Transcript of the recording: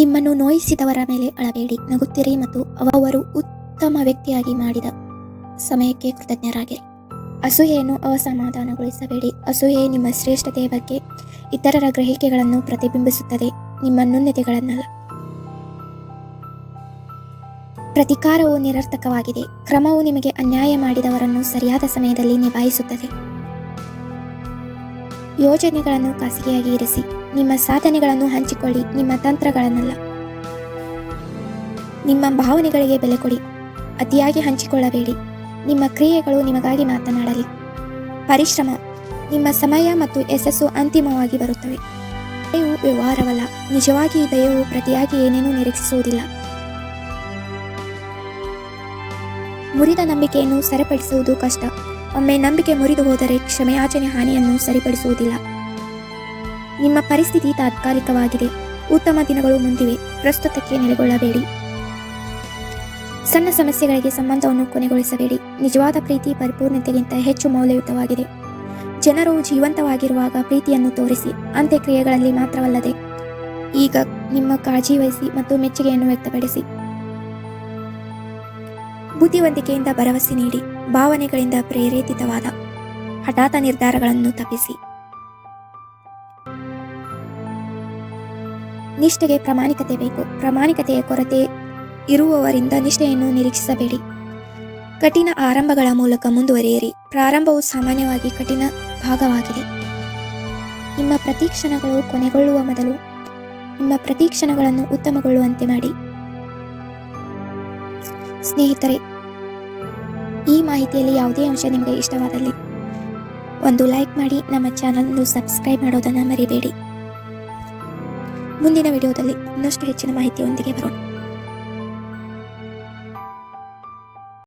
ನಿಮ್ಮನ್ನು ನೋಯಿಸಿದವರ ಮೇಲೆ ಅಳಬೇಡಿ, ನಗುತ್ತಿರಿ ಮತ್ತು ಅವರು ಉತ್ತಮ ವ್ಯಕ್ತಿಯಾಗಿ ಮಾಡಿದ ಸಮಯಕ್ಕೆ ಕೃತಜ್ಞರಾಗಿರಿ. ಅಸೂಯೆಯನ್ನು ಅಸಮಾಧಾನಗೊಳಿಸಬೇಡಿ. ಅಸೂಯೆ ನಿಮ್ಮ ಶ್ರೇಷ್ಠತೆಯ ಬಗ್ಗೆ ಇತರರ ಗ್ರಹಿಕೆಗಳನ್ನು ಪ್ರತಿಬಿಂಬಿಸುತ್ತದೆ, ನಿಮ್ಮ ನ್ಯೂನ್ಯತೆಗಳನ್ನಲ್ಲ ಪ್ರತಿಕಾರವು ನಿರರ್ಥಕವಾಗಿದೆ. ಕ್ರಮವು ನಿಮಗೆ ಅನ್ಯಾಯ ಮಾಡಿದವರನ್ನು ಸರಿಯಾದ ಸಮಯದಲ್ಲಿ ನಿಭಾಯಿಸುತ್ತದೆ. ಯೋಜನೆಗಳನ್ನು ಖಾಸಗಿಯಾಗಿ ಇರಿಸಿ, ನಿಮ್ಮ ಸಾಧನೆಗಳನ್ನು ಹಂಚಿಕೊಳ್ಳಿ, ನಿಮ್ಮ ತಂತ್ರಗಳನ್ನಲ್ಲ. ನಿಮ್ಮ ಭಾವನೆಗಳಿಗೆ ಬೆಲೆ ಕೊಡಿ, ಅತಿಯಾಗಿ ಹಂಚಿಕೊಳ್ಳಬೇಡಿ. ನಿಮ್ಮ ಕ್ರಿಯೆಗಳು ನಿಮಗಾಗಿ ಮಾತನಾಡಲಿ. ಪರಿಶ್ರಮ, ನಿಮ್ಮ ಸಮಯ ಮತ್ತು ಯಶಸ್ಸು ಅಂತಿಮವಾಗಿ ಬರುತ್ತವೆ. ದಯವು ವ್ಯವಹಾರವಲ್ಲ, ನಿಜವಾಗಿ ದಯವು ಪ್ರತಿಯಾಗಿ ಏನೇನೂ ನಿರೀಕ್ಷಿಸುವುದಿಲ್ಲ. ಮುರಿದ ನಂಬಿಕೆಯನ್ನು ಸರಿಪಡಿಸುವುದು ಕಷ್ಟ. ಒಮ್ಮೆ ನಂಬಿಕೆ ಮುರಿದು ಹೋದರೆ ಕ್ಷಮೆಯಾಚನೆ ಹಾನಿಯನ್ನು ಸರಿಪಡಿಸುವುದಿಲ್ಲ. ನಿಮ್ಮ ಪರಿಸ್ಥಿತಿ ತಾತ್ಕಾಲಿಕವಾಗಿದೆ. ಉತ್ತಮ ದಿನಗಳು ಮುಂದಿವೆ. ಪ್ರಸ್ತುತಕ್ಕೆ ನೆಲೆಗೊಳ್ಳಬೇಡಿ. ಸಣ್ಣ ಸಮಸ್ಯೆಗಳಿಗೆ ಸಂಬಂಧವನ್ನು ಕೊನೆಗೊಳಿಸಬೇಡಿ. ನಿಜವಾದ ಪ್ರೀತಿ ಪರಿಪೂರ್ಣತೆಗಿಂತ ಹೆಚ್ಚು ಮೌಲ್ಯಯುತವಾಗಿದೆ. ಜನರು ಜೀವಂತವಾಗಿರುವಾಗ ಪ್ರೀತಿಯನ್ನು ತೋರಿಸಿ, ಅಂತ್ಯಕ್ರಿಯೆಗಳಲ್ಲಿ ಮಾತ್ರವಲ್ಲದೆ ಈಗ ನಿಮ್ಮ ಕಾಳಜಿ ವಹಿಸಿ ಮತ್ತು ಮೆಚ್ಚುಗೆಯನ್ನು ವ್ಯಕ್ತಪಡಿಸಿ. ಬುದ್ಧಿವಂತಿಕೆಯಿಂದ ಭರವಸೆ ನೀಡಿ. ಭಾವನೆಗಳಿಂದ ಪ್ರೇರೇಪಿತವಾದ ಹಠಾತ್ ನಿರ್ಧಾರಗಳನ್ನು ತಪ್ಪಿಸಿ. ನಿಷ್ಠೆಗೆ ಪ್ರಾಮಾಣಿಕತೆ ಬೇಕು. ಪ್ರಾಮಾಣಿಕತೆಯ ಕೊರತೆ ಇರುವವರಿಂದ ನಿಷ್ಠೆಯನ್ನು ನಿರೀಕ್ಷಿಸಬೇಡಿ. ಕಠಿಣ ಆರಂಭಗಳ ಮೂಲಕ ಮುಂದುವರಿಯಿರಿ. ಪ್ರಾರಂಭವು ಸಾಮಾನ್ಯವಾಗಿ ಕಠಿಣ ಭಾಗವಾಗಿದೆ. ನಿಮ್ಮ ಪ್ರತೀಕ್ಷಣಗಳು ಕೊನೆಗೊಳ್ಳುವ ಮೊದಲು ನಿಮ್ಮ ಪ್ರತೀಕ್ಷಣಗಳನ್ನು ಉತ್ತಮಗೊಳ್ಳುವಂತೆ ಮಾಡಿ. ಸ್ನೇಹಿತರೆ ಈ ಮಾಹಿತಿಯಲ್ಲಿ ಯಾವುದೇ ಅಂಶ ನಿಮಗೆ ಇಷ್ಟವಾದಲ್ಲಿ ಒಂದು ಲೈಕ್ ಮಾಡಿ, ನಮ್ಮ ಚಾನಲ್ನ ಸಬ್ಸ್ಕ್ರೈಬ್ ಮಾಡೋದನ್ನು ಮರಿಬೇಡಿ. ಮುಂದಿನ ವಿಡಿಯೋದಲ್ಲಿ ಇನ್ನಷ್ಟು ಹೆಚ್ಚಿನ ಮಾಹಿತಿಯೊಂದಿಗೆ ಬರೋಣ.